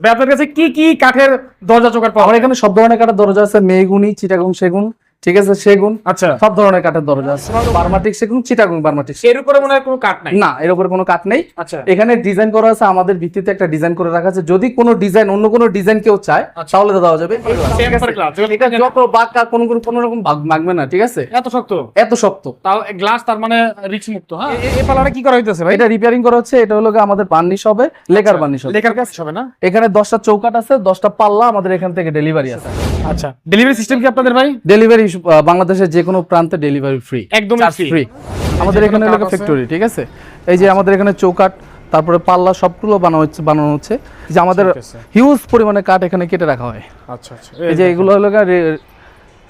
আপনার কাছে কি কি কাঠের দরজা চোকার পাওয়া এখানে সব ধরনের কাঠের দরজা আছে, মেগুনি চিটাগুন সেগুন ঠিক আছে সেগুন। আচ্ছা। সব ধরনের কাঠের দরজা আছে। বার্মাটিক সেগুন চিটাগং বার্মাটিক এর উপরে মনে হয় কোনো কাঠ নাই? না এর উপরে কোনো কাঠ নেই। আচ্ছা। এখানে ডিজাইন করা আছে আমাদের ভিত্তিতে একটা ডিজাইন করে রাখা আছে। যদি কোনো ডিজাইন অন্য কোনো ডিজাইন কেউ চায় আচ্ছা। তাহলে দেওয়া যাবে। যত বাঁকা কোনো কোনো রকম ভাগ মাগবে না ঠিক আছে? এত শক্ত? এত শক্ত। তাও গ্লাস তার মানে রিক্স মুক্ত হ্যাঁ? এই পালাটা কি করা হইতেছে ভাই? এটা রিপেয়ারিং করা হচ্ছে এটা হলো আমাদের বার্নিশ হবে লেকার বার্নিশ হবে। লেখার কাজ হবে না? এখানে দশটা চৌকাট আছে দশটা পাল্লা আমাদের এখান থেকে ডেলিভারি আছে। আচ্ছা। ডেলিভারি সিস্টেম কি আপনাদের ভাই? ডেলিভারি বাংলাদেশের যে কোনো প্রান্তে ডেলিভারি ফ্রি একদম ফ্রি আমাদের এখানে হলো ফ্যাক্টরি ঠিক আছে? এই যে আমাদের এখানে চৌকাট তারপরে পাল্লা সবগুলো বানানো হচ্ছে বানানো হচ্ছে। যে আমাদের হিউজ পরিমাণে কাঠ এখানে কেটে রাখা হয়। আচ্ছা আচ্ছা। এই যে এগুলো হলো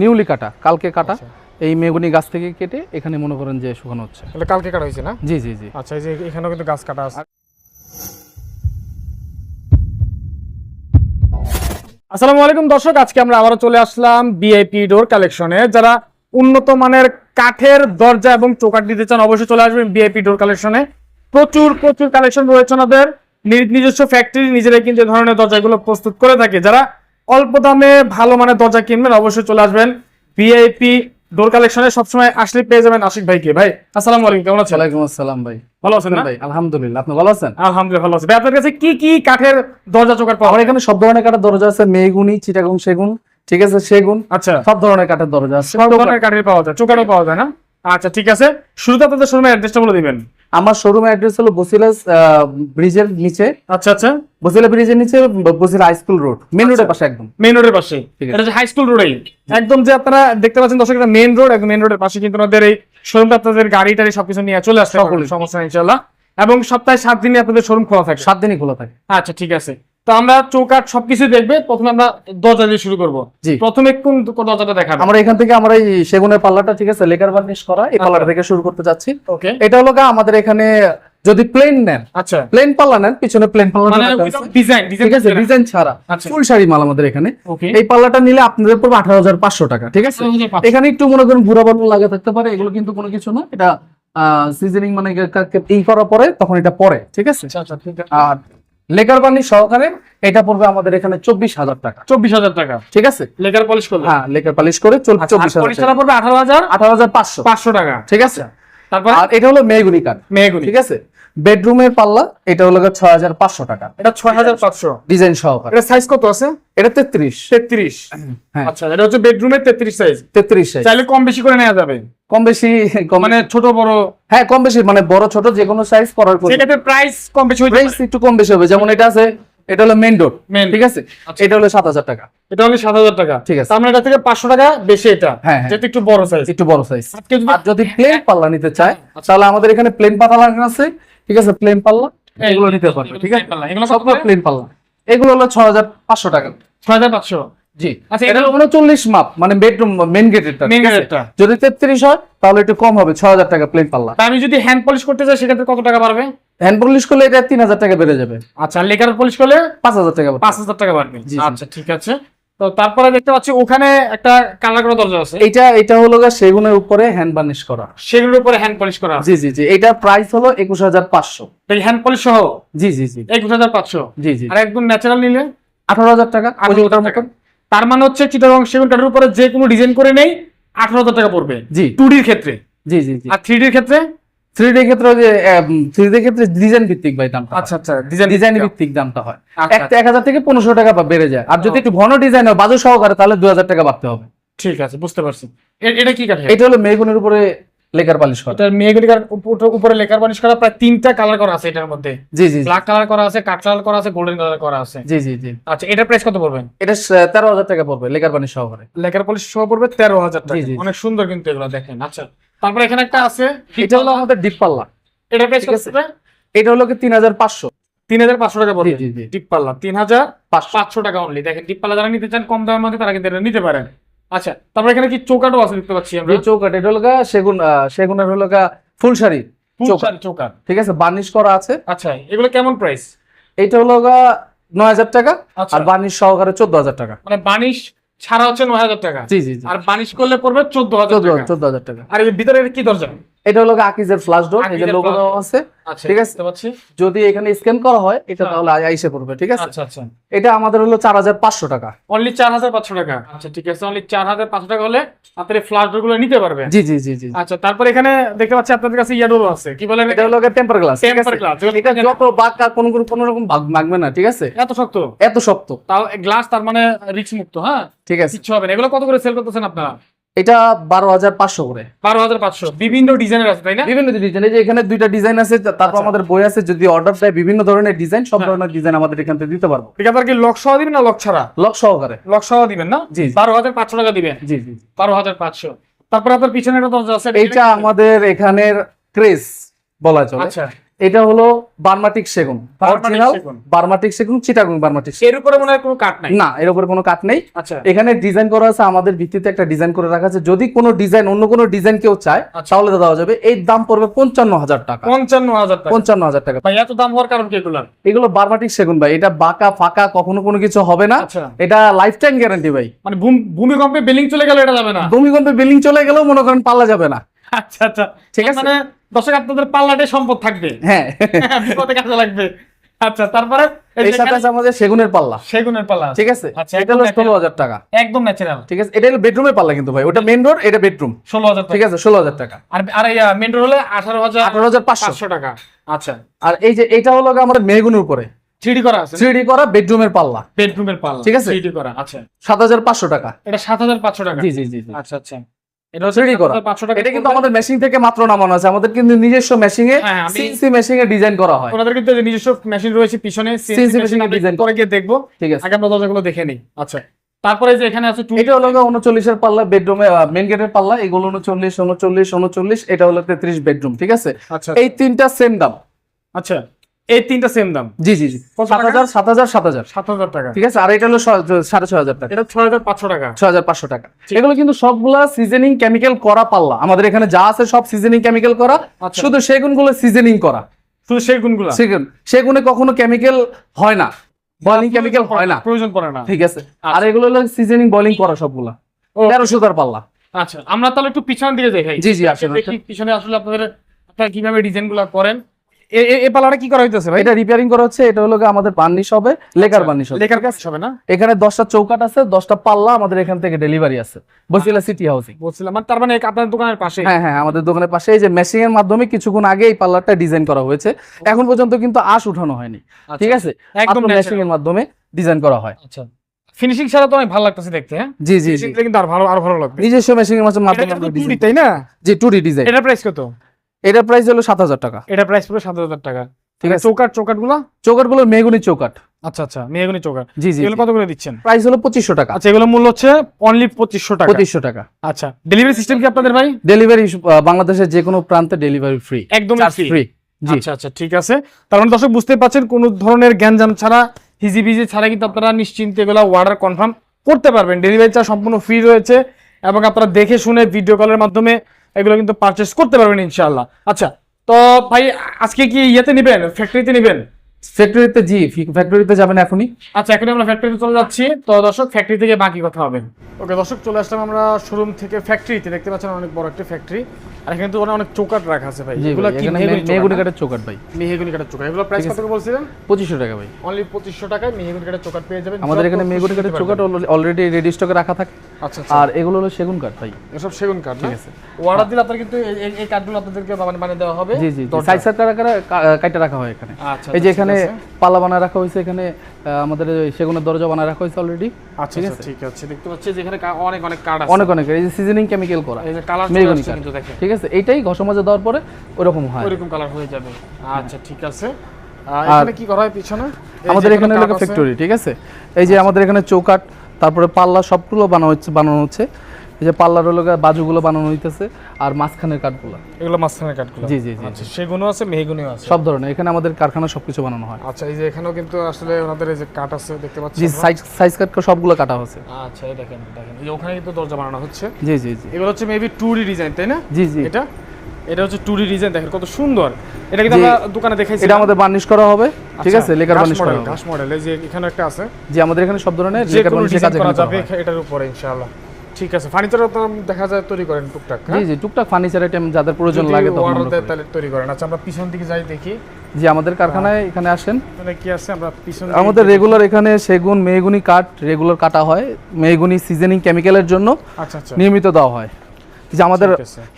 নিউলি কাটা কালকে কাটা। আচ্ছা। এই মেগুনি গাছ থেকে কেটে এখানে মনে করেন যে শুকানো হচ্ছে। কালকে কাটা হয়েছে না? জি জি জি। আচ্ছা এই যে এখানেও কিন্তু গাছ কাটা আছে। আসসালামু আলাইকুম দর্শক, আজকে আমরা আবারও চলে আসলাম বিআইপি ডোর কালেকশনে যারা উন্নত মানের কাঠের দরজা এবং চোকাট নিতে চান, অবশ্যই চলে আসবেন বিআইপি ডোর কালেকশনে প্রচুর প্রচুর কালেকশন রয়েছে ওনাদের। নিজস্ব ফ্যাক্টরি নিজেরাই কিন্তু এই ধরনের দরজাগুলো প্রস্তুত করে থাকে। যারা অল্প দামে ভালো মানের দরজা কিনবেন, অবশ্যই চলে আসবেন বিআইপি ডোর কালেকশনে সবসময় আসলে পেয়ে যাবেন আশিক ভাইকে। ভাই আসসালামু আলাইকুম কেমন আছেন? ওয়ালাইকুম আসসালাম ভাই। ভালো আছেন ভাই আলহামদুলিল্লাহ আপনি ভালো আছেন? আলহামদুলিল্লাহ ভালো আছি। ভাই আপনার কাছে কি কি কাঠের দরজা চোকার পাওয়া যায়? এখানে সব ধরনের কাঠের দরজা আছে মেগুনি চিটাগুন সেগুন ঠিক আছে সেগুন আচ্ছা। সব ধরনের কাঠের দরজা আছে। সব ধরনের কাঠের পাওয়া যায় চোকারও পাওয়া যায় না? আচ্ছা ঠিক আছে। শুরুতে আপনাদের শোরুমের অ্যাড্রেসটা বলে দিবেন। আমার শোরুমের অ্যাড্রেস হলো বসিলাস ব্রিজের নিচে। আচ্ছা আচ্ছা। বসিলা ব্রিজের নিচে Basila high school road main রোডের পাশে একদম। মেইন রোডের পাশে। ঠিক আছে। এটা হাই স্কুল রোডেই একদম যে আপনারা দেখতে পাচ্ছেন দর্শক এটা মেইন রোড একদম মেইন রোডের পাশে কিন্তু আমাদের এই শোরুমটা আপনাদের গাড়ি টাড়ি সবকিছু নিয়ে চলে আসছে সকলে। সমস্যা নেই ইনশাআল্লাহ। এবং সপ্তাহে সাত দিনই আপনাদের শোরুম খোলা থাকে। সাত দিনই খোলা থাকে। আচ্ছা ঠিক আছে। তো আমরা চৌকাঠ সবকিছু দেখবে প্রথমে আমরা দরজা দিয়ে শুরু করব। প্রথমে কোন দরজাটা দেখাবো? আমরা এখান থেকে আমরা এই সেগুনের পাল্লাটা ঠিক আছে লেকার বার্নিশ করা এই পাল্লাটা থেকে শুরু করতে যাচ্ছি। ওকে। এটা হলো আমাদের এখানে যদি প্লেন নেন আচ্ছা। প্লেন পাল্লা নেন পিছনে প্লেন পাল্লা মানে ডিজাইন ঠিক আছে ডিজাইন ছাড়া। আচ্ছা। ফুল শাড়ি মাল আমাদের এখানে। এই পাল্লাটা নিলে আপনাদের পড়বে আঠারো হাজার পাঁচশো টাকা ঠিক আছে? এখানে একটু মনে করেন বুড়া বাল্ব লাগা থাকতে পারে এগুলো কিন্তু কোনো কিছু না। এটা সিজনিং মানে এই করার পরে তখন এটা পরে ঠিক আছে? আচ্ছা আচ্ছা ঠিক আছে। আর লেকার বার্নি সহকারে এটা পড়বে আমাদের এখানে চব্বিশ হাজার টাকা। চব্বিশ হাজার টাকা। ঠিক আছে? লেকার পলিশ করে হ্যাঁ লেকার পলিশ করে আচ্ছা, চব্বিশ হাজার পড়বে আঠারো হাজার? আঠারো হাজার পাঁচশো। পাঁচশো টাকা। ঠিক আছে? তারপর? আর এটা হলো মেয়েগুনি কাঠ। মেয়েগুনি ঠিক আছে? বেডরুমের পাল্লা এটা হলো ছয় হাজার পাঁচশো টাকা। এটা ছয় হাজার পাঁচশো। ডিজাইন সহকারে। এটা সাইজ কত আছে? এটা তেত্রিশ। তেত্রিশ? হ্যাঁ। আচ্ছা এটা হচ্ছে বেডরুমের তেত্রিশ সাইজ তেত্রিশ size। চাইলে কম বেশি করে নেওয়া যাবে। কম বেশি মানে ছোট বড়। হ্যাঁ কম বেশি মানে বড় ছোট যে কোনো সাইজ করার পর সেক্ষেত্রে প্রাইস কম বেশি প্রাইস একটু কম বেশি হবে। যেমন এটা আছে এটা হলো মেন ডোর ঠিক আছে? আচ্ছা। এটা হলো সাত হাজার টাকা। এটা হলে সাত হাজার টাকা। ঠিক আছে। তার মানে এটা থেকে পাঁচশো টাকা বেশি এটা। হ্যাঁ, হ্যাঁ। একটু বড় সাইজ একটু বড় সাইজ যদি আর যদি প্লেন পাল্লা নিতে চায় আচ্ছা। তাহলে আমাদের এখানে প্লেন পাতা পাল্লা আছে। ঠিক আছে প্লেন পাল্লা এগুলো নিতে পারবে ঠিক আছে? এগুলো- সবগুলো প্লেন পাল্লা। এগুলো হলো ছয় হাজার পাঁচশো টাকা। ছয় হাজার পাঁচশো? জি। আচ্ছা, এটা উনচল্লিশ মাপ মানে বেডরুম মেন গেটেরটা gate এরটা। যদি তেত্রিশ হয় তাহলে একটু কম হবে ছয় হাজার টাকা প্লেন পাল্লা। আমি যদি হ্যান্ড পলিশ করতে চাই সেক্ষেত্রে কত টাকা বাড়বে? হ্যান্ড পলিশ করলে এটা তিন হাজার টাকা বেড়ে যাবে। আচ্ছা লেকার পলিশ করলে পাঁচ হাজার টাকা পাঁচ হাজার টাকা বাড়বে। আচ্ছা ঠিক আছে। তো তারপরে দেখতে পাচ্ছি ওখানে একটা কালার করা দরজা আছে। এটা এটা হলো সেগুনের উপরে হ্যান্ড বার্নিশ করা। সেগুলোর উপরে হ্যান্ড পলিশ করা জি জি জি এটা প্রাইস হলো একুশ হাজার পাঁচশো। হ্যান্ড পলিশ সহ? জি জি জি। একুশ হাজার পাঁচশো? জি জি আর একদম ন্যাচারাল নিলে? আঠারো হাজার টাকা ওই যে 18,000 ওটার। মতন। তার মানে হচ্ছে চিটাগং সেগুন কাঠের উপরে যে কোনো ডিজাইন করে নেই আঠারো হাজার টাকা পড়বে। জি। টু ডির ক্ষেত্রে। জি জি জি। আর থ্রি ডির ক্ষেত্রে? ক্ষেত্রে যে ক্ষেত্রে ডিজাইন ভিত্তিক ভাই দামটা আচ্ছা আচ্ছা ডিজাইন ডিজাইন ভিত্তিক দামটা হয়। আচ্ছা, একটা এক হাজার থেকে পনেরোশো টাকা বা বেড়ে যায়। আর যদি একটু ঘন ডিজাইন হয় বাজু সহকারে তাহলে দু হাজার টাকা বাড়তে হবে। ঠিক আছে বুঝতে পারছি। এটা কি এটা হলো মেগুনের উপরে লেকার পালিশ করা। এটা উপরে লেকার করা প্রায় তিনটা কালার করা আছে এটার মধ্যে। জি জি। ব্ল্যাক কালার করা আছে কাঠ কালার করা আছে গোল্ডেন কালার করা আছে। জি জি জি। আচ্ছা এটার প্রাইস কত পড়বে এটা তেরো হাজার টাকা পড়বে লেকার পালিশ সহকারে। লেকার পলিশ সহ পড়বে তেরো হাজার টাকা। জি, জি। অনেক সুন্দর কিন্তু এগুলো দেখেন আচ্ছা। তারপরে এখানে একটা আছে এটা হলো আমাদের ডিপ পাল্লা। এটার প্রাইস কত। এটা হলো কি তিন হাজার পাঁচশো। তিন হাজার পাঁচশো টাকা পড়বে। টিপ পাল্লা তিন হাজার পাঁচশো। পাঁচশো টাকা অনলি দেখেন টিপ পাল্লা যারা নিতে চান কম দামের মধ্যে তারা কিন্তু নিতে পারেন। আচ্ছা তারপর এখানে কি চৌকাটও আছে দেখতে পাচ্ছি আমরা। চৌকাট এটা হলো সেগুন সেগুনের হলো ফুল শাড়ি। চৌকাট চৌকাট ঠিক আছে বার্নিশ করা আছে। আচ্ছা এগুলো কেমন প্রাইস এটা হলো গা নয় হাজার টাকা আচ্ছা। আর বার্নিশ সহকারে চোদ্দ হাজার টাকা। মানে বানিশ ছাড়া হচ্ছে নয় হাজার টাকা। জি জি আর বানিশ করলে পড়বে চোদ্দ হাজার চোদ্দ হাজার টাকা। আর ভিতরে কি দরজা? এটা হলো আকিজের ফ্ল্যাশ ডোর এই যে লোগো দেওয়া আছে আচ্ছা ঠিক আছে। যদি এখানে স্ক্যান করা হয় এটা হ্যাঁ। তাহলে আইসে পড়বে ঠিক আছে? আচ্ছা আচ্ছা। এটা আমাদের হলো চার হাজার পাঁচশো টাকা। অনলি চার হাজার পাঁচশো টাকা। আচ্ছা ঠিক আছে। অনলি চার হাজার পাঁচশো টাকা হলে আপনার এই ফ্লাশগুলো নিতে পারবেন। জি জি জি জি। আচ্ছা তারপর এখানে দেখতে পাচ্ছি আপনাদের কাছে ইয়াডোরও আছে। কি বলেন? এটা হলো টেম্পার গ্লাস টেম্পার গ্লাস এটা যত বাঁকা কোনো কোনো কোনো রকম ভাগ মাগবে না ঠিক আছে? এত শক্ত? এত শক্ত। তাও গ্লাস তার মানে রিক্স মুক্ত হ্যাঁ? ঠিক আছে। কিছু হবে না। এগুলো কত করে সেল করতেছেন আপনারা? এটা বারো হাজার পাঁচশো করে। বারো হাজার পাঁচশো। বিভিন্ন ডিজাইনের আছে তাই না? বিভিন্ন ডিজাইন যে এখানে দুইটা ডিজাইন আছে তারপর আচ্ছা। আমাদের বই আছে যদি অর্ডার দেয় বিভিন্ন ধরনের ডিজাইন সব হ্যাঁ। ধরনের ডিজাইন আমাদের এখান থেকে দিতে পারব। ঠিক আছে কি লক সহ দিবেন না লক ছাড়া? লক সহকারে। লক সহ দিবেন না? জি বারো হাজার পাঁচশো টাকা দিবেন। জি জি। বারো হাজার পাঁচশো। তারপর আপনার পিছনে একটা দরজা আছে এইটা আমাদের এখানের ক্রেস বলা চলে। আচ্ছা। এটা হলো বার্মাটিক সেগুন। বার্মাটিক অরিজিনাল সেগুন। বার্মাটিক সেগুন চিটাগুং বার্মাটিক এর উপরে মনে হয় কোনো কাট নাই? না এর উপরে কোনো কাট নেই। আচ্ছা। এখানে ডিজাইন করা আছে আমাদের ভিত্তিতে একটা ডিজাইন করে রাখা আছে। যদি কোনো ডিজাইন অন্য কোনো ডিজাইন কেউ চায় আচ্ছা। তাহলে দেওয়া যাবে। এই দাম পড়বে পঞ্চান্ন হাজার টাকা। পঞ্চান্ন হাজার টাকা। পঞ্চান্ন হাজার টাকা। ভাই এত দাম হওয়ার কারণ কি এগুলার? এগুলো বার্মাটিক সেগুন ভাই। এটা বাঁকা ফাঁকা কখনো কোনো কিছু হবে না। আচ্ছা। এটা লাইফ টাইম গ্যারান্টি ভাই। মানে ভূমিকম্পে বিল্ডিং চলে গেলে এটা যাবে না? ভূমিকম্পে বিল্ডিং চলে গেলেও মনে করেন পাল্লা যাবে না। আচ্ছা আচ্ছা। ঠিক আছে। মানে দর্শক আপনাদের পাল্লাটে সম্পদ থাকবে। হ্যাঁ। বিপদে কাজে লাগবে। আচ্ছা তারপরে এই এই সাথে আছে আমাদের সেগুনের পাল্লা। সেগুনের পাল্লা ঠিক আছে? আচ্ছা, এটা হলো ষোলো হাজার টাকা। একদম ন্যাচারাল ঠিক আছে? এটা হলো বেডরুমের পাল্লা কিন্তু ভাই। ওটা মেন ডোর এটা বেডরুম ষোলো হাজার ঠিক আছে ষোলো হাজার টাকা। আর মেন রোড হলে আঠারো হাজার আঠারো হাজার পাঁচশো। টাকা। আচ্ছা। আর এই যে এটা হলো আমাদের উপরে। থ্রিডি করা আছে করা বেডরুমের পাল্লা। বেডরুমের পাল্লা। ঠিক আছে। থ্রিডি করা আচ্ছা। সাত হাজার পাঁচশো টাকা। এটা সাত হাজার পাঁচশো টাকা। জি জি জি। আচ্ছা আচ্ছা। এটা হচ্ছে 3D করা। পাঁচশো টাকা এটা কিন্তু আমাদের মেশিন থেকে মাত্র নামানো আছে। আমাদের কিন্তু নিজস্ব মেশিং এ হ্যাঁ, সিএনসি মেশিং এ ডিজাইন করা হয়। ওনাদের কিন্তু নিজস্ব মেশিন রয়েছে পিছনে CNC CNC machine machine design গিয়ে দেখব। ঠিক আছে। আগে আমরা দরজাগুলো দেখে নিই। আচ্ছা। তারপরে যে এখানে আছে এটা হলো উনচল্লিশের পাল্লা বেডরুমে মেন গেটের পাল্লা। এগুলো উনচল্লিশ উনচল্লিশ উনচল্লিশ। এটা হলো তেত্রিশ বেডরুম ঠিক আছে? আচ্ছা। এই তিনটা সেম দাম। আচ্ছা। এই তিনটা সেম দাম। জি জি জি। সাত হাজার সাত হাজার সাত হাজার। সাত হাজার টাকা। ঠিক আছে? আর এটা হলো সাড়ে ছয় হাজার টাকা। এটা ছয় হাজার পাঁচশো টাকা। ছয় হাজার পাঁচশো টাকা। এগুলো কিন্তু সবগুলা সিজনিং কেমিক্যাল করা পাল্লা। আমাদের এখানে যা আছে সব সিজনিং কেমিক্যাল করা। আচ্ছা। শুধু সেগুনগুলো সিজনিং করা। শুধু সেই গুণগুলা সেগুন। সেগুনে কখনো কেমিক্যাল হয় না। বয়লিং কেমিক্যাল হয় না। প্রয়োজন পড়ে না। ঠিক আছে? আর এগুলো হলো সিজনিং বয়লিং করা সবগুলা। তেরোশো তার পাল্লা। আচ্ছা। আমরা তাহলে একটু পিছনের দিকে দেখাই জি জি আসলে পিছনে আসলে আপনাদের আপনারা কীভাবে ডিজাইনগুলা করেন। এই পালাটা কি করা হইতেছে ভাই? এটা রিপেয়ারিং করা হচ্ছে এটা হলো আমাদের বার্নিশ হবে লেকার বার্নিশ হবে। লেখার কাজ হবে না? এখানে দশটা চৌকাট আছে দশটা পাল্লা আমাদের এখান থেকে ডেলিভারি আছে বসিলা সিটি হাউসিং বলছিলাম মানে তার মানে আপনার দোকানের পাশে? হ্যাঁ হ্যাঁ আমাদের দোকানের পাশে এই যে মেশিং এর মাধ্যমে কিছুক্ষণ আগে এই পার্লারটা ডিজাইন করা হয়েছে। এখন পর্যন্ত কিন্তু আশ উঠানো হয়নি ঠিক আছে? একদম মেশিং এর মাধ্যমে ডিজাইন করা হয়। আচ্ছা ফিনিশিং ছাড়া তো অনেক ভালো লাগতেছে দেখতে হ্যাঁ? জি জি জি। কিন্তু আর ভালো আর ভালো লাগবে। নিজস্ব মেশিং এর মাধ্যমে তাই না? জি টু ডি ডিজাইন এটা প্রাইস কত? এটা প্রাইস হলো সাত হাজার টাকা। এটা প্রাইস পুরো সাত হাজার টাকা। ঠিক আছে। চৌকাট চৌকাটগুলো চৌকাটগুলো মেগুনি চৌকাট আচ্ছা আচ্ছা চৌকাট জি জি এগুলো কত করে দিচ্ছেন? প্রাইস হলো পঁচিশশো টাকা। আচ্ছা এগুলো মূল্য হচ্ছে অনলি পঁচিশশো টাকা। পঁচিশশো টাকা। আচ্ছা ডেলিভারি সিস্টেম কি আপনাদের ভাই? ডেলিভারি বাংলাদেশের যে কোনো প্রান্তে ডেলিভারি ফ্রি একদম ফ্রি আচ্ছা আচ্ছা ঠিক আছে। তার মানে দর্শক বুঝতে পারছেন কোনো ধরনের জ্ঞানজাম ছাড়া হিজিবিজি ছাড়া কিন্তু আপনারা নিশ্চিন্তে এগুলো অর্ডার কনফার্ম করতে পারবেন। ডেলিভারি চার্জ সম্পূর্ণ ফ্রি রয়েছে। এবং আপনারা দেখে শুনে ভিডিও কলের মাধ্যমে এগুলো কিন্তু পারচেস করতে পারবেন ইনশাল্লাহ আচ্ছা তো ভাই, আজকে কি ইয়েতে নেবেন? ফ্যাক্টরিতে নেবেন? ফ্যাক্টরিতে জি ফ্যাক্টরিতে যাবেন এখনই। আচ্ছা এখন আমরা ফ্যাক্টরিতে চলে যাচ্ছি। তো দর্শক ফ্যাক্টরি থেকে বাকি কথা হবে। ওকে দর্শক চলে আসলাম আমরা শোরুম থেকে ফ্যাক্টরিতে দেখতে পাচ্ছেন অনেক বড় একটা ফ্যাক্টরি আর এখানে তো অনেক চৌকাট রাখা আছে ভাই। এগুলো কি এখানে মেহগনি মেগুনি চৌকাট ভাই। মেহগনি কাঠের চৌকাট এগুলো প্রাইস কত করে বলছিলেন? পঁচিশশো টাকা ভাই। অনলি পঁচিশশো টাকায় মেহগনি কাঠের চোকাট পেয়ে যাবেন। আমাদের এখানে খুশি কাঠের নিতে অলরেডি রেডি স্টকে রাখা থাকে। আচ্ছা আচ্ছা। আর এগুলো হলো সেগুন কাঠ ভাই। এসব সেগুন কাঠ ঠিক আছে। অর্ডার দিলে আপনার কিন্তু এই- কাঠগুলো আপনাদেরকে মানে মানে দেওয়া হবে। জি জি দরজা। সাইজ সাইড কাইটা রাখা হয় এখানে। আচ্ছা এই যে আচ্ছা, এখানে আছে। বানায় রাখা হয়েছে এখানে আমাদের সেগুনের দরজা বানায় রাখা হয়েছে অলরেডি আচ্ছা আচ্ছা ঠিক আছে। দেখতে পাচ্ছি যে এখানে অনেক অনেক কাঠ আছে। অনেক অনেক এই যে সিজনিং কেমিক্যাল করা। এই যে কালার কিন্তু দেখেন। ঠিক আছে? এইটাই ঘষা মাজা দেওয়ার পরে ওরকম হয়। ওইরকম কালার হয়ে যাবে। আচ্ছা ঠিক আছে। এখানে কি করা হয় পিছনে? আমাদের এখানে ফ্যাক্টরি ঠিক আছে? এই যে আমাদের এখানে চৌকাট তারপরে পাল্লা সবগুলো বানানো হচ্ছে বানানো হচ্ছে। এই যে পাল্লার হলো বাজুগুলো বানানো হইতেছে আর মাঝখানের কাঠগুলো। এগুলো মাঝখানের কাঠগুলো? জি জি জি আচ্ছা সেগুলো আছে মেহগুনিও আছে? সব ধরনের। এখানে আমাদের কারখানা সবকিছু বানানো হয়। আচ্ছা এই যে এখানেও কিন্তু আসলে ওনাদের এই যে কাঠ আছে দেখতে পাচ্ছি জি সাইজ সাইজ কাট সবগুলো কাটা হচ্ছে আচ্ছা এই দেখেন দেখেন। এই যে ওখানে কিন্তু দরজা বানানো হচ্ছে। জি জি জি। এগুলো হচ্ছে মেবি টু ডি ডিজাইন তাই না? জি জি। এটা? এটা হচ্ছে টুরি ডিজাইন দেখেন কত সুন্দর। এটা কিন্তু আমরা দোকানে দেখাইছি এটা আমাদের বার্নিশ করা হবে ঠিক আছে? লেকার বার্নিশ করা হবে। ঘাস মডেল এই যে এখানে একটা আছে। জি আমাদের এখানে সব ধরনের লেকার ডিজাইন কাজ করা যাবে এটার উপরে ইনশাআল্লাহ। ঠিক আছে ফার্নিচারও তো দেখা যায় তৈরি করেন টুকটাক জি জি টুকটাক ফার্নিচার আইটেম যাদের প্রয়োজন লাগে তখন। তাহলে তৈরি করেন। আচ্ছা আমরা পিছন দিকে যাই দেখি। জি আমাদের কারখানায় এখানে আসেন। মানে কি আছে? আমরা পিছন আমাদের রেগুলার এখানে সেগুন মেহগুনি কাঠ রেগুলার কাটা হয়। মেহগুনি সিজনিং কেমিক্যালের জন্য আচ্ছা আচ্ছা। নিয়মিত দেওয়া হয়। যে আমাদের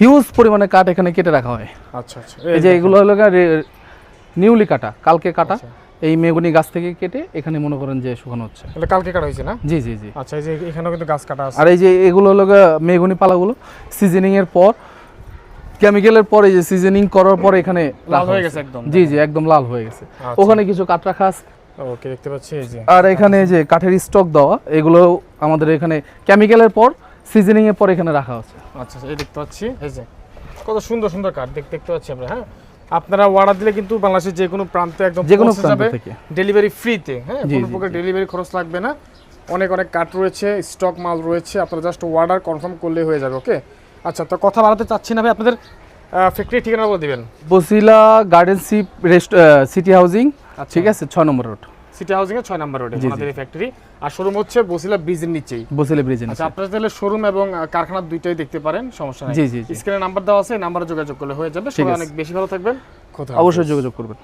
হিউজ পরিমাণে কাঠ এখানে কেটে রাখা হয়। আচ্ছা আচ্ছা। এই যে এগুলো হলো নিউলি কাটা কালকে কাটা। এই মেগুনি গাছ থেকে কেটে এখানে মনে করেন যে শুকানো হচ্ছে। এটা কালকে কাটা হয়েছে না? জি জি জি। আচ্ছা এই যে এখানেও কিন্তু গাছ কাটা আছে। আর এই যে এগুলো হলো মেগুনি পালাগুলো সিজনিং এর পর কেমিক্যালের পরে যে সিজনিং করার পর এখানে লাল হয়ে গেছে একদম। জি জি একদম লাল হয়ে গেছে। আচ্ছা। ওখানে কিছু কাঠ রাখা আছে। ওকে দেখতে পাচ্ছি এই যে। আর এখানে যে কাঠের স্টক দেওয়া এগুলো আমাদের এখানে কেমিক্যালের পর সিজনিং এর পর এখানে রাখা আছে। আচ্ছা এই দেখতে পাচ্ছি এই যে। কত সুন্দর সুন্দর কাঠ দেখতে দেখতে পাচ্ছি আমরা হ্যাঁ? আপনারা অর্ডার দিলে কিন্তু বাংলাদেশের যে কোনো প্রান্তে একদম যে কোনো প্রান্ত থেকে। ডেলিভারি ফ্রিতে হ্যাঁ? কোনো প্রকার ডেলিভারি খরচ লাগবে না। অনেক অনেক কাট রয়েছে স্টক মাল রয়েছে। আপনারা জাস্ট অর্ডার কনফার্ম করলে হয়ে যাবে ওকে আচ্ছা তো কথা বাড়াতে চাচ্ছি না ভাই আপনাদের ফ্যাক্টরি ঠিকানা বলে দিবেন। বসিলা গার্ডেন সিপ রেস্ট সিটি হাউজিং। ঠিক আছে? ছ নম্বর রোড সিটি হাউসিং এর ছয় নম্বর রোডে। আমাদের ফ্যাক্টরি আর শোরুম হচ্ছে বসিলা ব্রিজের নিচেই। বসিলা ব্রিজের আচ্ছা আপনারা তাহলে শোরুম এবং কারখানা দুইটাই দেখতে পারেন সমস্যা নেই। স্ক্রিনে নাম্বার দেওয়া আছে নাম্বারে যোগাযোগ করলে হয়ে যাবে। সবাই অনেক বেশি ভালো থাকবেন। অবশ্যই যোগাযোগ করবেন।